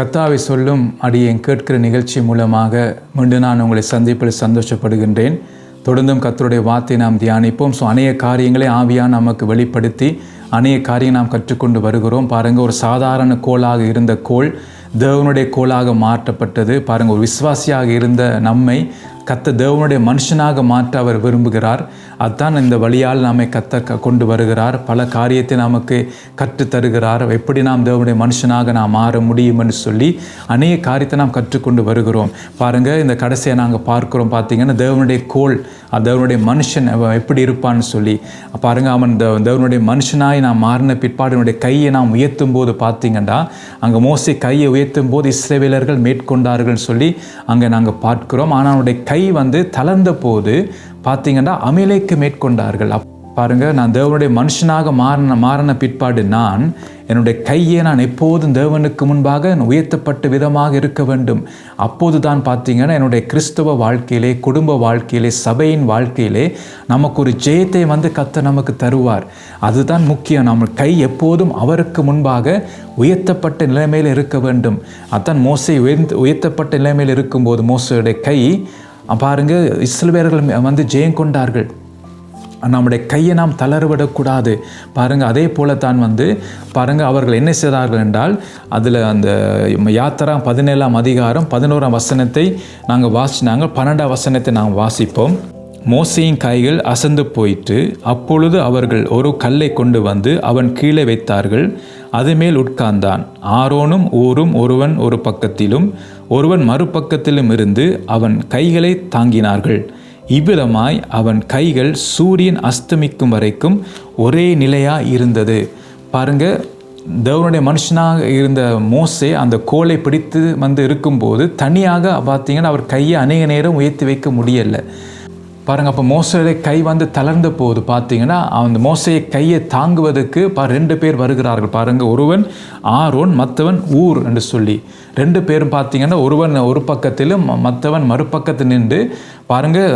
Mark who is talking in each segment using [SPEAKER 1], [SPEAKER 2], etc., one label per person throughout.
[SPEAKER 1] கத்தாவை சொல்லும் அடியேன் கேட்கிற நிகழ்ச்சி மூலமாக மீண்டும் நான் உங்களை சந்திப்பில் சந்தோஷப்படுகின்றேன். தொடர்ந்தும் கத்தருடைய வார்த்தை நாம் தியானிப்போம். ஸோ அநேக காரியங்களை ஆவியாக நமக்கு வெளிப்படுத்தி அநேக காரியம் நாம் கற்றுக்கொண்டு வருகிறோம். பாருங்கள் ஒரு சாதாரண கோளாக இருந்த கோள் தேவனுடைய கோளாக மாற்றப்பட்டது. பாருங்கள் ஒரு விசுவாசியாக இருந்த நம்மை கத்த தேவனுடைய மனுஷனாக மாற்ற அவர் விரும்புகிறார். அதுதான் இந்த வழியால் நாமை கத்த க- கொண்டு வருகிறார். பல காரியத்தை நமக்கு கற்றுத் தருகிறார். எப்படி நாம் தேவனுடைய மனுஷனாக நாம் மாற முடியும் என்று சொல்லி அநேக காரியத்தை நாம் கற்றுக்கொண்டு வருகிறோம். பாருங்கள் இந்த கடைசியை நாங்கள் பார்க்குறோம் பார்த்தீங்கன்னா தேவனுடைய கோல் தேவனுடைய மனுஷன் அவன் எப்படி இருப்பான்னு சொல்லி. பாருங்க அவன் தேவ- தேவனுடைய மனுஷனாய் நாம் மாறின பிற்பாடுனுடைய கையை நாம் உயர்த்தும் போது பார்த்தீங்கன்னா அங்கே மோசி கையை உயர்த்தும் போது இஸ்ரவேலர்கள் மேற்கொண்டார்கள் சொல்லி அங்கே நாங்கள் பார்க்கிறோம். ஆனால் அவனுடைய கை கை வந்து தளர்ந்த போது பார்த்தீங்கன்னா அமிலைக்கு மேற்கொண்டார்கள். அப் பாருங்க நான் தேவனுடைய மனுஷனாக மாறின மாறின பிற்பாடு நான் என்னுடைய கையை நான் எப்போதும் தேவனுக்கு முன்பாக உயர்த்தப்பட்ட விதமாக இருக்க வேண்டும். அப்போது தான் பார்த்தீங்கன்னா என்னுடைய கிறிஸ்தவ வாழ்க்கையிலே குடும்ப வாழ்க்கையிலே சபையின் வாழ்க்கையிலே நமக்கு ஒரு ஜெயத்தை வந்து கத்த நமக்கு தருவார். அதுதான் முக்கியம். நம்ம கை எப்போதும் அவருக்கு முன்பாக உயர்த்தப்பட்ட நிலைமையில் இருக்க வேண்டும். அதான் மோசை உயர்ந்து உயர்த்தப்பட்ட நிலைமையில் இருக்கும்போது மோசையுடைய கை பாருங்க இஸ்ரவேலர்கள் வந்து ஜெயம் கொண்டார்கள். நம்முடைய கையை நாம் தளர்விடக்கூடாது. பாருங்கள் அதே போல தான் வந்து பாருங்கள் அவர்கள் என்ன செய்தார்கள் என்றால் அதில் அந்த யாத்திரா பதினேழாம் அதிகாரம் பதினோராம் வசனத்தை நாங்கள் வாசினாங்க பன்னெண்டாம் வசனத்தை நாங்கள் வாசிப்போம். மோசையின் கைகள் அசந்து போயிட்டு அப்பொழுது அவர்கள் ஒரு கல்லை கொண்டு வந்து அவன் கீழே வைத்தார்கள். அது மேல் உட்கார்ந்தான். ஆரோனும் ஊரும் ஒருவன் ஒரு பக்கத்திலும். ஒருவன் மறுபக்கத்திலும் இருந்து அவன் கைகளை தாங்கினார்கள். இவ்விதமாய் அவன் கைகள் சூரியன் அஸ்தமிக்கும் வரைக்கும் ஒரே நிலையாக இருந்தது. பாருங்க தேவனுடைய மனுஷனாக இருந்த மோசே அந்த கோலை பிடித்து வந்து இருக்கும்போது தனியாக பார்த்தீங்கன்னா அவர் கையை அநேக நேரம் உயர்த்தி வைக்க முடியலை. பாருங்கள் அப்போ மோசையுடைய கை வந்து தளர்ந்த போது பார்த்தீங்கன்னா அந்த மோசையை கையை தாங்குவதற்கு பா ரெண்டு பேர் வருகிறார்கள். பாருங்கள் ஒருவன் ஆரோன் மற்றவன் ஊர் என்று சொல்லி. ரெண்டு பேரும் பார்த்தீங்கன்னா ஒருவன் ஒரு பக்கத்திலும் மற்றவன் மறுபக்கத்தில் நின்று பாருங்கள்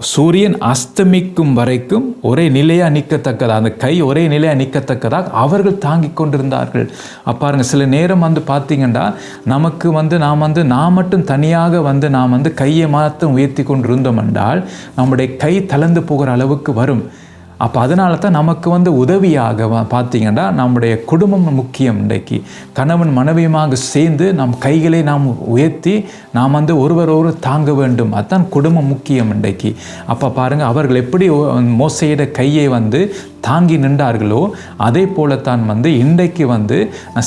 [SPEAKER 1] சூரியன் அஸ்தமிக்கும் வரைக்கும் ஒரே நிலையாக நிற்கத்தக்கதா? அந்த கை ஒரே நிலையாக நிற்கத்தக்கதாக அவர்கள் தாங்கி கொண்டிருந்தார்கள். அப்பாருங்க சில நேரம் வந்து பார்த்தீங்கன்னா நமக்கு வந்து நாம் வந்து நான் மட்டும் தனியாக வந்து நாம் வந்து கையை மாற்றம் உயர்த்தி கொண்டிருந்தோம் என்றால் நம்முடைய கை தளர்ந்து போகிற அளவுக்கு வரும். அப்போ அதனால தான் நமக்கு வந்து உதவியாக வ- பார்த்தீங்கன்னா நம்முடைய குடும்பம் முக்கியம் இன்றைக்கு. கணவன் மனைவியுமாக சேர்ந்து நம் கைகளை நாம் உயர்த்தி நாம் வந்து ஒருவர் ஒருவர் தாங்க வேண்டும். அதுதான் குடும்பம் முக்கியம் இன்றைக்கு. அப்போ பாருங்கள் அவர்கள் எப்படி மோசையிட கையை வந்து தாங்கி நின்றார்களோ அதே போலத்தான் வந்து இன்றைக்கு வந்து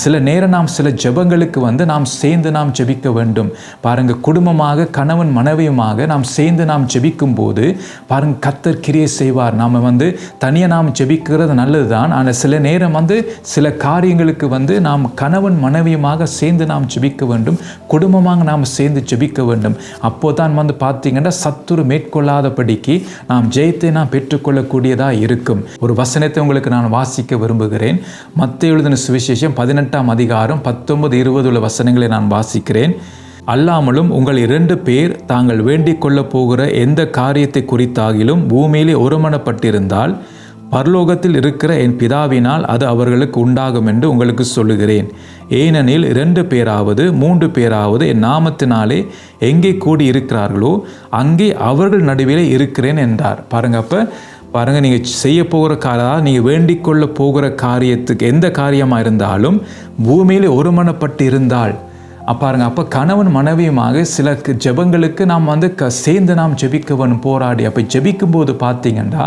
[SPEAKER 1] சில நேரம் நாம் சில ஜெபங்களுக்கு வந்து நாம் சேர்ந்து நாம் ஜெபிக்க வேண்டும். பாருங்க குடும்பமாக கணவன் மனைவியுமாக நாம் சேர்ந்து நாம் ஜெபிக்கும் போது பாருங்க கத்தர் கிரியை செய்வார். நாம் வந்து தனியாக நாம் ஜெபிக்கிறது நல்லது தான் ஆனால் சில நேரம் வந்து சில காரியங்களுக்கு வந்து நாம் கணவன் மனைவியுமாக சேர்ந்து நாம் ஜெபிக்க வேண்டும். குடும்பமாக நாம் சேர்ந்து ஜெபிக்க வேண்டும். அப்போ தான் வந்து பார்த்தீங்கன்னா சத்துரு மேற்கொள்ளாதபடிக்கு நாம் ஜெயத்தை நாம் பெற்றுக்கொள்ளக்கூடியதாக இருக்கும். ஒரு வசனத்தை உங்களுக்கு நான் வாசிக்க விரும்புகிறேன். மத்திய எழுதின சுவிசேஷம் பதினெட்டாம் அதிகாரம் பத்தொன்பது இருபது உள்ள வசனங்களை நான் வாசிக்கிறேன். அல்லாமலும் உங்கள் இரண்டு பேர் தாங்கள் வேண்டிக் கொள்ளப் போகிற எந்த காரியத்தை குறித்தாகிலும் பூமியிலே ஒருமனப்பட்டிருந்தால் பரலோகத்தில் இருக்கிற என் பிதாவினால் அது அவர்களுக்கு உண்டாகும் என்று உங்களுக்கு சொல்லுகிறேன். ஏனெனில் இரண்டு பேராவது மூன்று பேராவது என் நாமத்தினாலே எங்கே கூடி இருக்கிறார்களோ அங்கே அவர்கள் நடுவிலே இருக்கிறேன் என்றார். பாருங்கப்ப பாருங்கள் நீங்கள் செய்ய போகிற காரியம் நீங்கள் வேண்டிக் கொள்ள போகிற காரியத்துக்கு எந்த காரியமாக இருந்தாலும் பூமியில் ஒருமனப்பட்டு இருந்தால் பாருங்கள் பாருங்க அப்போ கணவன் மனைவியுமாக சில ஜெபங்களுக்கு நாம் வந்து க சேர்ந்து நாம் ஜெபிக்க வேணும் போராடி அப்போ ஜெபிக்கும்போது பார்த்தீங்கன்னா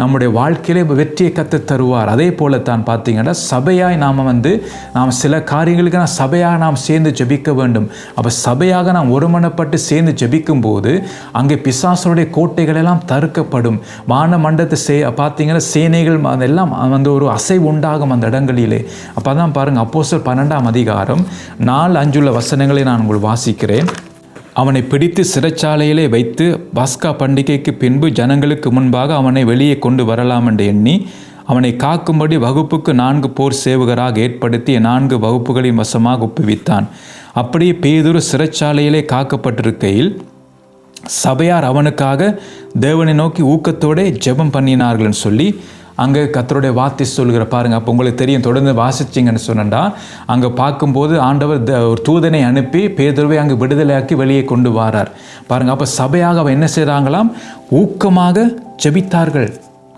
[SPEAKER 1] நம்முடைய வாழ்க்கையிலே வெற்றியை கற்று தருவார். அதே போல தான் பார்த்தீங்கன்னா சபையாய் நாம் வந்து நாம் சில காரியங்களுக்கு நாம் சபையாக நாம் சேர்ந்து ஜெபிக்க வேண்டும். அப்போ சபையாக நாம் ஒருமனப்பட்டு சேர்ந்து ஜெபிக்கும்போது அங்கே பிசாசனுடைய கோட்டைகள் எல்லாம் தருக்கப்படும் வான மண்டத்தை சே பார்த்தீங்கன்னா சேனைகள் அதெல்லாம் வந்து ஒரு அசைவு உண்டாகும் அந்த இடங்களிலே. அப்போ தான் பாருங்கள் அப்போஸ்தலர் பன்னெண்டாம் அதிகாரம் நாலு அஞ்சுள்ள வசனங்களை நான் உங்கள் வாசிக்கிறேன். அவனை பிடித்து சிறைச்சாலையிலே வைத்து பாஸ்கா பண்டிகைக்கு பின்பு ஜனங்களுக்கு முன்பாக அவனை வெளியே கொண்டு வரலாம் என்று எண்ணி அவனை காக்கும்படி வகுப்புக்கு நான்கு போர் சேவகராக ஏற்படுத்தி நான்கு வகுப்புகளின் வசமாக ஒப்புவித்தான். அப்படியே பேதுரு சிறைச்சாலையிலே காக்கப்பட்டிருக்கையில் சபையார் அவனுக்காக தேவனை நோக்கி ஊக்கத்தோடே ஜெபம் பண்ணினார்கள்னு சொல்லி அங்கே கத்தருடைய வார்த்தை சொல்கிற பாருங்க. அப்போ உங்களுக்கு தெரியும் தொடர்ந்து வாசிச்சிங்கன்னு சொன்னண்டா அங்கே பார்க்கும்போது ஆண்டவர் த- ஒரு தூதனை அனுப்பி பேதர்வை அங்கே விடுதலையாக்கி வெளியே கொண்டு வரார். பாருங்கள் அப்போ சபையாக அவன் என்ன செய்கிறாங்களாம் ஊக்கமாக ஜெபித்தார்கள்.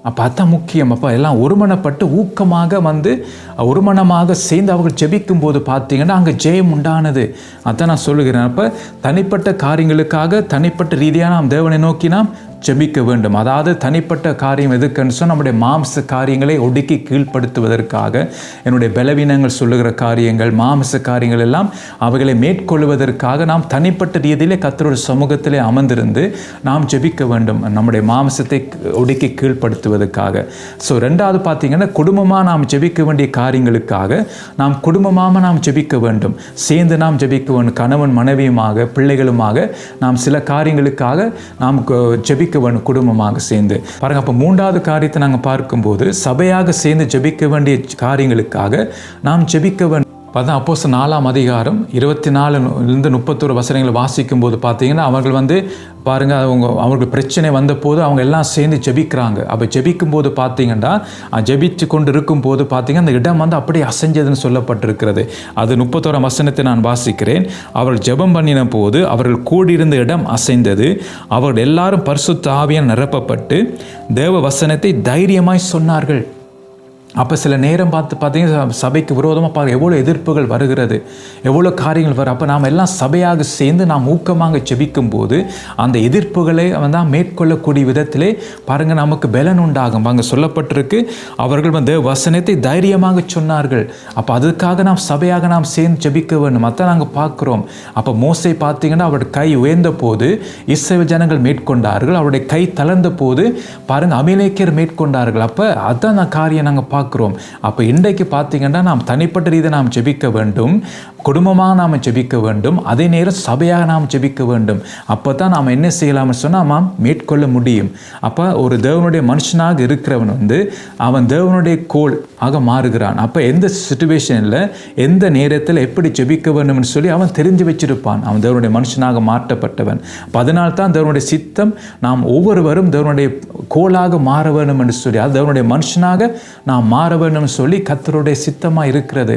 [SPEAKER 1] அப்போ அதான் முக்கியம். அப்போ எல்லாம் ஒருமனப்பட்டு ஊக்கமாக வந்து ஒருமனமாக சேர்ந்து அவர்கள் ஜெபிக்கும் போது பார்த்தீங்கன்னா அங்கே ஜெயம் உண்டானது. அதான் நான் சொல்லுகிறேன். அப்போ தனிப்பட்ட காரியங்களுக்காக தனிப்பட்ட ரீதியாக நாம் தேவனை நோக்கி நாம் ஜெபிக்க வேண்டும். அதாவது தனிப்பட்ட காரியம் எதுக்குன்னு சொன்னால் நம்முடைய மாம்ச காரியங்களை ஒடுக்கி கீழ்ப்படுத்துவதற்காக என்னுடைய பலவீனங்கள் சொல்லுகிற காரியங்கள் மாம்ச காரியங்கள் எல்லாம் அவைகளை மேற்கொள்வதற்காக நாம் தனிப்பட்ட ரீதியிலே கத்தரோட சமூகத்திலே அமர்ந்திருந்து நாம் ஜெபிக்க வேண்டும். நம்முடைய மாம்சத்தை ஒடுக்கி கீழ்ப்படுத்துவதற்காக. ஸோ ரெண்டாவது பார்த்தீங்கன்னா குடும்பமாக நாம் ஜெபிக்க வேண்டிய காரியங்களுக்காக நாம் குடும்பமாக நாம் ஜெபிக்க வேண்டும். சேர்ந்து நாம் ஜெபிக்க வேண்டும். கணவன் மனைவியுமாக பிள்ளைகளுமாக நாம் சில காரியங்களுக்காக நாம் ஜெபிக்க ஜெபிக்க குடும்பமாக சேர்ந்து. பாருங்க அப்போ மூன்றாவது காரியத்தை நாங்கள் பார்க்கும்போது சபையாக சேர்ந்து ஜெபிக்க வேண்டிய காரியங்களுக்காக நாம் ஜெபிக்க வேண்டும் அதான் அப்போஸ் நாலாம் அதிகாரம் இருபத்தி நாலுலேருந்து முப்பத்தொரு வசனங்களை வாசிக்கும் போது பார்த்தீங்கன்னா அவர்கள் வந்து பாருங்க அவங்க அவங்களுக்கு பிரச்சனை வந்தபோது அவங்க எல்லாம் சேர்ந்து ஜெபிக்கிறாங்க. அப்போ ஜெபிக்கும் போது பார்த்தீங்கன்னா ஜெபிச்சு கொண்டு இருக்கும் போது பார்த்தீங்கன்னா அந்த இடம் வந்து அப்படியே அசைஞ்சதுன்னு சொல்லப்பட்டிருக்கிறது. அது முப்பத்தோராம் வசனத்தை நான் வாசிக்கிறேன். அவர்கள் ஜெபம் பண்ணின போது அவர்கள் கூடியிருந்த இடம் அசைந்தது. அவர்கள் எல்லாரும் பரிசு ஆவியால் நிரப்பப்பட்டு தேவ வசனத்தை தைரியமாய் சொன்னார்கள். அப்போ சில நேரம் பார்த்து பார்த்தீங்கன்னா சபைக்கு விரோதமாக பார்க்க எவ்வளோ எதிர்ப்புகள் வருகிறது எவ்வளோ காரியங்கள் வரும். அப்போ நாம் எல்லாம் சபையாக சேர்ந்து நாம் ஊக்கமாக செபிக்கும் போது அந்த எதிர்ப்புகளை வந்து மேற்கொள்ளக்கூடிய விதத்திலே பாருங்கள் நமக்கு பலன் உண்டாகும். அங்கே சொல்லப்பட்டிருக்கு அவர்கள் வந்து வசனத்தை தைரியமாக சொன்னார்கள். அப்போ அதுக்காக நாம் சபையாக நாம் சேர்ந்து செபிக்க வேண்டும். அதான் நாங்கள் பார்க்குறோம். அப்போ மோசை பார்த்தீங்கன்னா அவருடைய கை உயர்ந்த போது இஸ்ரவேல் ஜனங்கள் மேற்கொண்டார்கள். அவருடைய கை தளர்ந்த போது பாருங்கள் அமிலேக்கியர் மேற்கொண்டார்கள். அப்போ அதான் நான் காரியம் நாங்கள் பார்க்குறோம். அப்போ இன்றைக்கு பார்த்தீங்கன்னா நாம் தனிப்பட்ட ரீதியை நாம் ஜெபிக்க வேண்டும். குடும்பமாக நாம் ஜெபிக்க வேண்டும். அதே நேரம் சபையாக நாம் ஜெபிக்க வேண்டும். அப்போ தான் நாம் என்ன செய்யலாம்னு சொன்னால் நாம் மேற்கொள்ள முடியும். அப்போ ஒரு தேவனுடைய மனுஷனாக இருக்கிறவன் வந்து அவன் தேவனுடைய கோல் ஆக மாறுகிறான். அப்போ எந்த சுச்சுவேஷனில் எந்த நேரத்தில் எப்படி ஜெபிக்க வேண்டும்னு சொல்லி அவன் தெரிஞ்சு வச்சிருப்பான். அவன் தேவனுடைய மனுஷனாக மாற்றப்பட்டவன். அப்போ அதனால தான் தேவனுடைய சித்தம் நாம் ஒவ்வொருவரும் தேவனுடைய கோலாக மாற வேண்டும் என்று சொல்லி அது தேவனுடைய மனுஷனாக நாம் மாற வேணும்னு சொல்லி கத்தருடைய சித்தமாக இருக்கிறது.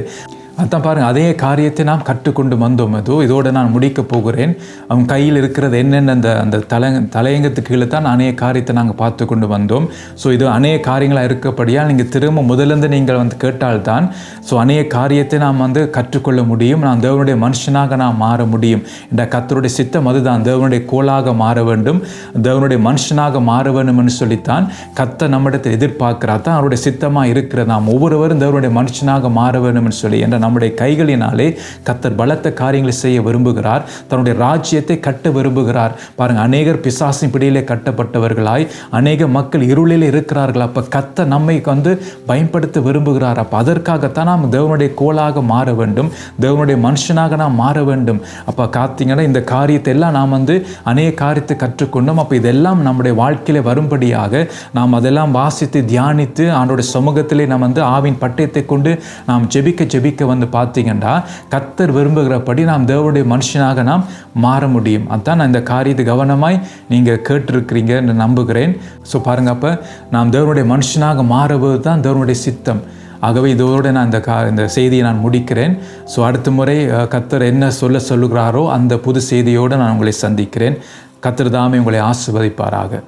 [SPEAKER 1] அதான் பாருங்க அதே காரியத்தை நாம் கற்றுக்கொண்டு வந்தோம். அதோ இதோடு நான் முடிக்கப் போகிறேன். அவன் கையில் இருக்கிறது என்னென்ன அந்த அந்த தலை தலையங்கத்துக்கு கீழே தான் அநேக காரியத்தை நாங்கள் பார்த்து கொண்டு வந்தோம். ஸோ இது அநேக காரியங்களாக இருக்கப்படியால் நீங்கள் திரும்ப முதலிருந்து நீங்கள் வந்து கேட்டால்தான் ஸோ அநேக காரியத்தை நாம் வந்து கற்றுக்கொள்ள முடியும். நான் தேவனுடைய மனுஷனாக நாம் மாற முடியும். என்ற கத்தருடைய சித்தம் அதுதான். தேவனுடைய கோலாக மாற வேண்டும். தேவனுடைய மனுஷனாக மாற வேண்டும்னு சொல்லித்தான் கத்த நம்மிடத்தை எதிர்பார்க்கிறா தான் அவருடைய சித்தமாக இருக்கிறதாம் ஒவ்வொருவரும் தேவனுடைய மனுஷனாக மாற வேண்டும் சொல்லி என்ற நம்முடைய கைகளினாலே கத்தர் பலத்த காரியங்களை செய்ய விரும்புகிறார். தன்னுடைய ராஜ்யத்தை கட்ட விரும்புகிறார். பாருங்க அநேகர் பிசாசின் பிடியிலே கட்டப்பட்டவர்களாய் அநேக மக்கள் இருளிலே இருக்கிறார்கள். அப்போ கத்த நம்மை வந்து பயன்படுத்த விரும்புகிறார். அப்போ அதற்காகத்தான் நாம் தேவனுடைய கோலாக மாற வேண்டும். தேவனுடைய மனுஷனாக நாம் மாற வேண்டும். அப்போ காத்தீங்கன்னா இந்த காரியத்தை எல்லாம் நாம் வந்து அநேக காரியத்தை கற்றுக்கொண்டோம். அப்போ இதெல்லாம் நம்முடைய வாழ்க்கையில வரும்படியாக நாம் அதெல்லாம் வாசித்து தியானித்து ஆண்டோட சமூகத்திலே நாம் வந்து ஆவின் பட்டயத்தை கொண்டு நாம் ஜெபிக்க ஜெபிக்க வந்து பார்த்தீங்கன்னா கத்தர் விரும்புகிறபடி நாம் தேவனுடைய மனுஷனாக நாம் மாற முடியும். அதான் நான் இந்த காரியத்தை கவனமாய் நீங்கள் கேட்டிருக்கிறீங்கன்னு நம்புகிறேன். ஸோ பாருங்க அப்போ நாம் தேவனுடைய மனுஷனாக மாறுவது தான் தேவனுடைய சித்தம். ஆகவே இதோடு நான் இந்த கா இந்த செய்தியை நான் முடிக்கிறேன். ஸோ அடுத்த முறை கத்தர் என்ன சொல்ல சொல்லுகிறாரோ அந்த புது செய்தியோடு நான் உங்களை சந்திக்கிறேன். கத்தர் தாமே உங்களை ஆசிர்வதிப்பாராக.